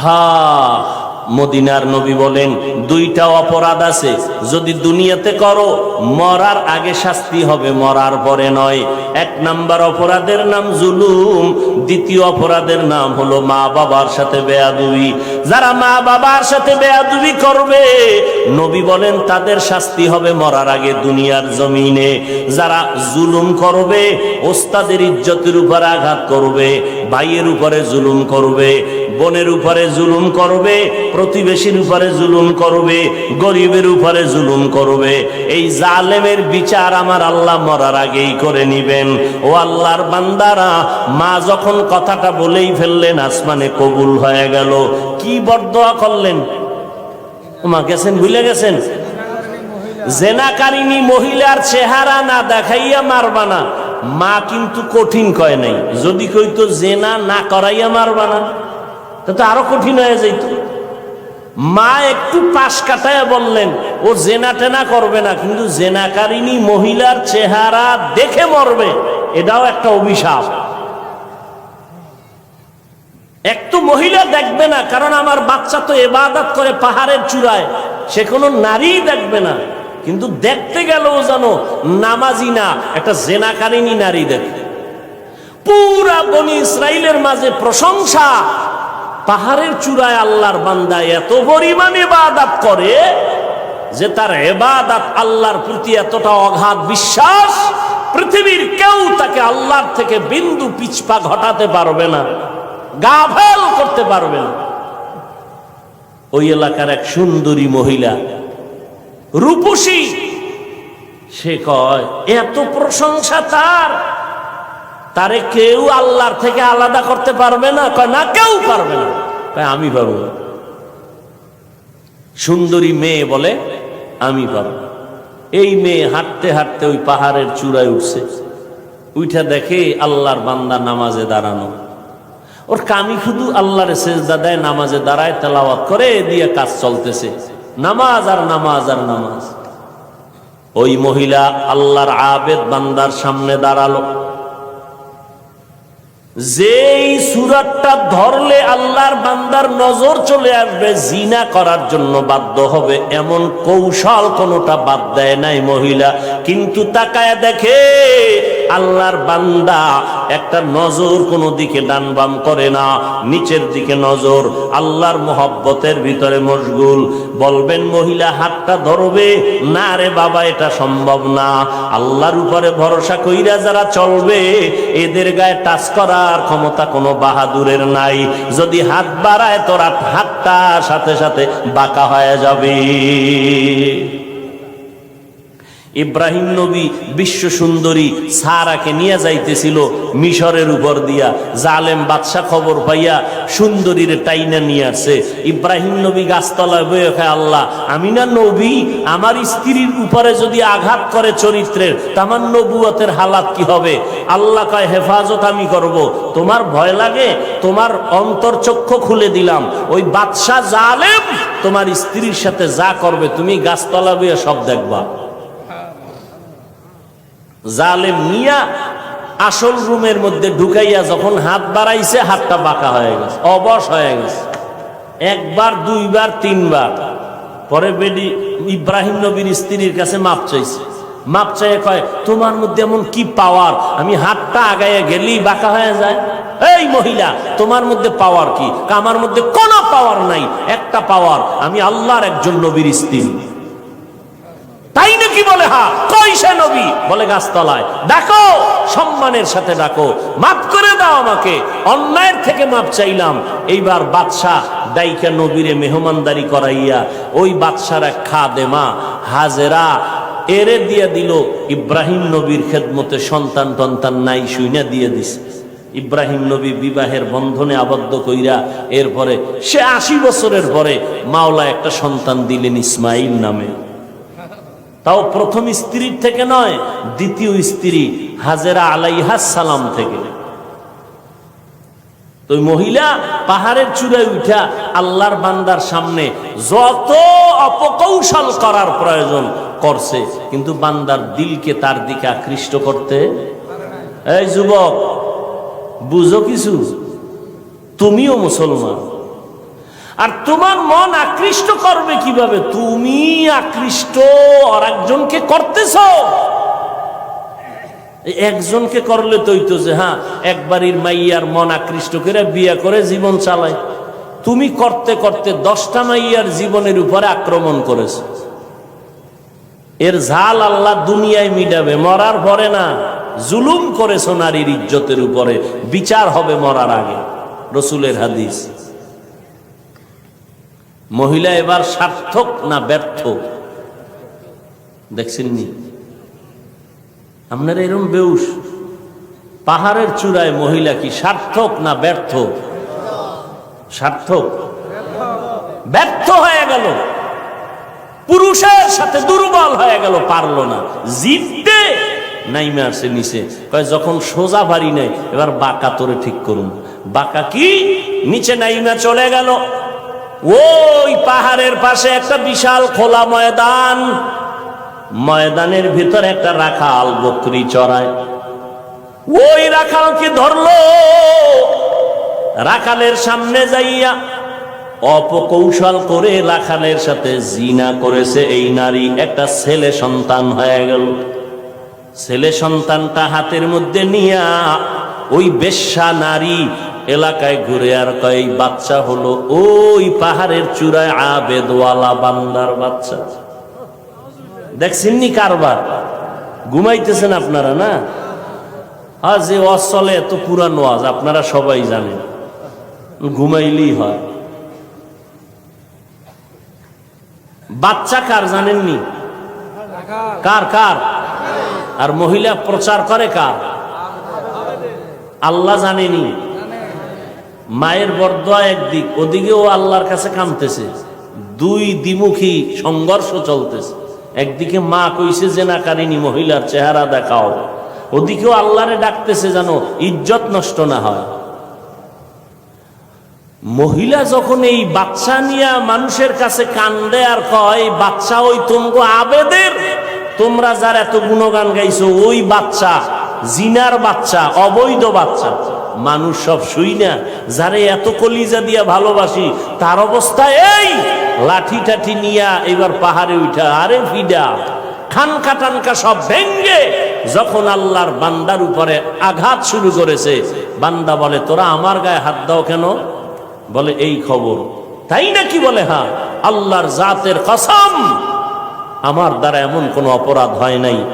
হা মদিনার নবী বলেন, দুইটা অপরাধ আছে, যদি দুনিয়াতে করো, মরার আগে শাস্তি হবে, মরার পরে নয়। এক নাম্বার অপরাধের নাম জুলুম, দ্বিতীয় অপরাধের নাম হলো মা বাবার সাথে বেয়াদুবি। যারা মা বাবার সাথে বেয়াদুবি করবে, নবী বলেন, তাদের শাস্তি হবে মরার আগে দুনিয়ার জমিনে। যারা জুলুম করবে, ওস্তাদের ইজ্জতের উপর আঘাত করবে, ভাইয়ের উপরে জুলুম করবে, বোনের উপরে জুলুম করবে প্রতিবেশীর উপরে জুলুম করবে, গরিবের উপরে জুলুম করবে। এই জালেমের বিচার আমার আল্লাহ মরার আগেই করে নিবেন। ও আল্লাহর বান্দারা, মা যখন কথাটা বলেই ফেললেন, আসমানে কবুল হয়ে গেল। কি বরদোয়া করলেন? মা গেছেন, ভুলে গেছেন? জেনাকারিনী মহিলার চেহারা না দেখাইয়া মারবা না। মা কিন্তু কঠিন কয় নাই। যদি কইতো জেনা না করাইয়া মারবা না তা আরও কঠিন হয়ে যাইত। মা একটু পাশ কাটায় বললেন, ও জেনা টেনা করবে না, কিন্তু জেনাকারিনী মহিলার চেহারা দেখে মরবে, এটাও একটা অভিশাপ। এক তো মহিলা দেখবে না, কারণ আমার বাচ্চা তো এবাদত করে পাহাড়ের চূড়ায়, সে কোনো নারী দেখবে না, কিন্তু দেখতে গেলেও জানো নামাজি না, একটা জেনাকারিনী নারী দেখে। পুরা বনি ইসরায়েলের মাঝে প্রশংসা পাহাড়ের চূড়ায় আল্লাহর বান্দা এত পরিমাণ এবাদাত করে যে তার এবাদাত আল্লাহর প্রতি এতটা অগাধ বিশ্বাস, পৃথিবীর কেউ তাকে আল্লাহর থেকে বিন্দু পিছপা ঘটাতে পারবে না গাফেল করতে পারবে না। ওই এলাকার এক সুন্দরী মহিলা, রূপসী, সে কয়, এত প্রশংসা তার তারে কেউ আল্লাহর থেকে আলাদা করতে পারবে না, কয় না, কেউ পারবে না। কয়, আমি পারব। সুন্দরী মেয়ে বলে, আমি পারব। এই মেয়ে হাঁটতে হাঁটতে ওই পাহাড়ের চূড়ায় উঠছে। উইঠা দেখে আল্লাহর বান্দা নামাজে দাঁড়ানো। ওর কামি শুধু আল্লাহর সেজদা দেয়, নামাজে দাঁড়ায়, তেলাওয়াত করে, দিয়ে কাজ চলতেছে। নামাজ আর নামাজ আর নামাজ। ওই মহিলা আল্লাহর আবেদ বান্দার সামনে দাঁড়াল। যেই সুরাতটা ধরলে আল্লাহর বান্দার নজর চলে আসবে, জিনা করার জন্য বাধ্য হবে। এমন কৌশল কোনোটা বাদ দেয় নাই মহিলা। কিন্তু তাকায় দেখে আল্লাহর বান্দা একটা নজর কোনো দিকে ডান বাম করে না, নিচের দিকে নজর। আল্লাহর মোহব্বতের ভিতরে মশগুল। বলবেন, মহিলা, হাতটা ধরবে? না রে বাবা, এটা সম্ভব না। আল্লাহর উপরে ভরসা কইরা যারা চলবে, এদের গায়ে টাচ করার ক্ষমতা কোনো বাহাদুরের নাই। যদি হাত বাড়ায় তোরা হাতটা সাথে সাথে বাঁকা হয়ে যাবে। ইব্রাহিম নবী বিশ্ব সুন্দরী সারাকে নিয়ে যাইতেছিল মিশরের উপর দিয়া। জালেম বাদশা খবর পাইয়া সুন্দরীর টাইনা নিয়ে আসছে। ইব্রাহিম নবী গাছতলায় বয়ে খায় আল্লাহ, আমি না নবী, আমার স্ত্রীর উপরে যদি আঘাত করে চরিত্রের তামার নবুয়তের হালাত কি হবে? আল্লাহ কয়, হেফাজত আমি করব। তোমার ভয় লাগে, তোমার অন্তর্চক্ষু খুলে দিলাম। ওই বাদশা জালেম তোমার স্ত্রীর সাথে যা করবে, তুমি গাছতলা বইয়া সব দেখবা। জালেম মিয়া আসল রুমের মধ্যে ঢুকাইয়া যখন হাত বাড়াইছে, হাতটা বাঁকা হয়ে গেছে, অবশ হয়ে গেছে। একবার, দুইবার, তিনবার। পরে বেডি ইব্রাহিম নবীর স্ত্রীর কাছে মাপ চাইছে। মাপ চাইয়ে কয়, তোমার মধ্যে এমন কি পাওয়ার আমি হাতটা আগাইয়া গেলেই বাঁকা হয়ে যায়? এই মহিলা, তোমার মধ্যে পাওয়ার কি? আমার মধ্যে কোনো পাওয়ার নাই। একটা পাওয়ার আমি আল্লাহর একজন নবীর স্ত্রী। তাই নাকি বলে, হা, কই সে নবী? বলে গাছতলায়, ডাকো, সম্মানের সাথে ডাকো, মাফ করে দাও আমাকে, অন্যায়ের থেকে মাপ চাইলাম। এইবার বাদশাহ দাইকা নবীরে মেহমানদারি করাইয়া ওই বাদশার এক খাদেমা, হাজেরা, এরে দিয়ে দিল, ইব্রাহিম নবীর খেদমতে সন্তান টন্তান নাই শুইনা দিয়ে দিছে ইব্রাহিম নবী বিবাহের বন্ধনে আবদ্ধ কইরা এরপরে সে আশি বছরের পরে মাওলা একটা সন্তান দিলেন ইসমাইল নামে। তাও প্রথম স্ত্রীর থেকে নয়, দ্বিতীয় স্ত্রী, হাজেরা আলাইহা সালাম থেকে। তো মহিলা পাহাড়ের চূড়ায় উঠা আল্লাহর বান্দার সামনে যত অপকৌশল করার প্রয়োজন করছে, কিন্তু বান্দার দিলকে তার দিকে আকৃষ্ট করতে এই যুবক, বুঝো কিছু? তুমিও মুসলমান। আর তোমার মন আকৃষ্ট করবে কীভাবে? তুমি আকৃষ্ট, আর একজনকে করতেছ? একজনকে করলে তো হইতো যে হ্যাঁ একবারই মাইয়ার মন আকৃষ্ট করে বিয়ে করে জীবন চালায়। তুমি করতে করতে দশটা মাইয়ার জীবনের উপরে আক্রমণ করেছ। এর ঝাল আল্লাহ দুনিয়ায় মিটাবে, মরার পরে না, জুলুম করেছ নারীর ইজ্জতের উপরে। বিচার হবে মরার আগে। রসুলের হাদিস। মহিলা এবার সার্থক না ব্যর্থ? দেখছেন নি আপনার এরম বেউস। পাহাড়ের চূড়ায় মহিলা কি সার্থক না ব্যর্থ? সার্থক। ব্যর্থ হয়ে গেল। পুরুষের সাথে দুর্বল হয়ে গেল, পারল না। জিততে নাইমে আসে নিচে। যখন সোজা বাড়ি নেই, এবার বাঁকা তোরে ঠিক করুন। বাঁকা কি? নিচে নাইমা চলে গেল। ওই পাহাড়ের পাশে একটা বিশাল খোলা ময়দান। ময়দানের ভিতর একটা রাখাল বকরি চড়ায়। ওই রাখালকে ধরলো? রাখালের সামনে যাইয়া অপকৌশল করে রাখালের সাথে জিনা করেছে এই নারী। একটা ছেলে সন্তান হয়ে গেল। ছেলে সন্তানটা হাতের মধ্যে নিয়া ওই বেশ্যা নারী এলাকায় ঘুরে আর কয়, বাচ্চা হলো ওই পাহাড়ের চূড়ায় আবেদওয়ালা বান্দার বাচ্চা। দেখছেননি কারবার? ঘুমাইতেছেন আপনারা না? আজ যে ওয়াজ চলে এত পুরানো ওয়াজ আপনারা সবাই জানেন। ঘুমাইলেই হয়। বাচ্চা কার জানেননি কার কার? আর মহিলা প্রচার করে কার? আল্লাহ জানেনি। মায়ের বরদোয়া একদিক, ওদিকেও আল্লাহর কাছে কামতেছে দুই দ্বিমুখী সংঘর্ষ চলতেছে। একদিকে মা কইছে যে না কারিনী মহিলার চেহারা দেখাও। ওদিকেও আল্লাহরে ডাকতেছে যেন ইজ্জত নষ্ট না হয়। মহিলা যখন এই বাচ্চা নিয়ে মানুষের কাছে কান্দে আর কয়, বাচ্চা ওই তোমগো আবেদের? তোমরা যার এত গুণগান গাইছো, ওই বাচ্চা, জিনার বাচ্চা, অবৈধ বাচ্চা। মানুষ সব শুই না, যারে এত কলিজা দিয়া ভালোবাসি, তার অবস্থা এই! লাঠি টাঠি নিয়া এবার পাহাড়ে উঠা, আরে ফিডা! খানকা টানকা সব ভেঙ্গে, যখন আল্লাহর বান্দার উপরে আঘাত শুরু করেছে, বান্দা বলে, তোরা আমার গায়ে হাত দাও কেন? বলে, এই খবর। তাই নাকি বলে হ্যাঁ আল্লাহর জাতের কসম, আমার দ্বারা এমন কোনো অপরাধ হয় নাই।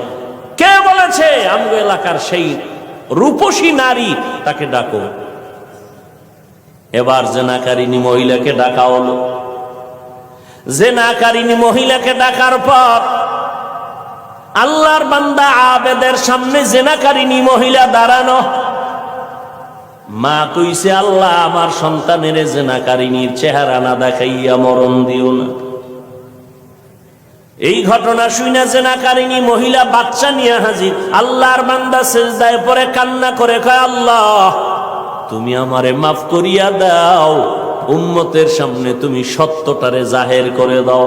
কে বলেছে? আমগো এলাকার সেই রূপসী নারী, তাকে ডাকো। এবার জেনাকারিনী মহিলাকে ডাকা হলো। জেনাকারিনী মহিলাকে ডাকার পর আল্লাহর বান্দা আবেদের সামনে জেনাকারিনী মহিলা দাঁড়ানো। মা কইছে, আল্লাহ, আমার সন্তানের জেনাকারিনীর চেহারা না দেখাইয়া মরণ দিও না। এই ঘটনা শুনে জেনাকারিনী মহিলা বাচ্চা নিয়ে হাজির। আল্লাহর বান্দা সেজদায় পরে কান্না করে কয়, আল্লাহ, তুমি আমারে মাফ করিয়া দাও। উম্মতের সামনে তুমি সত্যটারে জাহের করে দাও।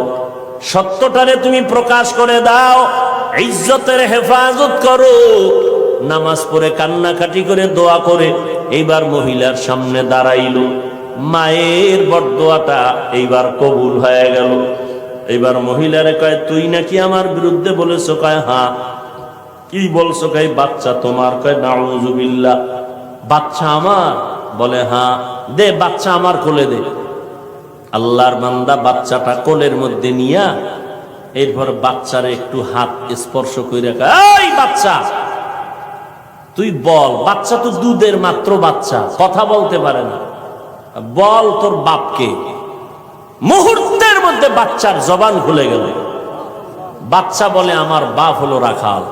সত্যটারে তুমি প্রকাশ করে দাও। ইজ্জতের হেফাজত করো। নামাজ পড়ে কান্নাকাটি করে দোয়া করে এইবার মহিলার সামনে দাঁড়াইল। মায়ের বরদোয়াটা এইবার কবুল হয়ে গেল। এইবার মহিলারে কয়, তুই নাকি আমার বিরুদ্ধে বলেছ? কয়, হা। কি বলছো? কয়, বাচ্চা তোমার। কয় নাউজুবিল্লা বাচ্চা আমার? বলে হ্যাঁ দে, বাচ্চা আমার কোলে দে। আল্লাহর বান্দা বাচ্চাটা কোলের মধ্যে নিয়া এরপর বাচ্চারে একটু হাত স্পর্শ করে এই বাচ্চা, তুই বল, বাচ্চা তো দুধের মাত্র বাচ্চা, কথা বলতে পারে না। বল, তোর বাপকে। মুহূর্তের মধ্যে বাচ্চার জবান খুলে গেল। বাচ্চা বলে আমার বাপ হলো রাখাল।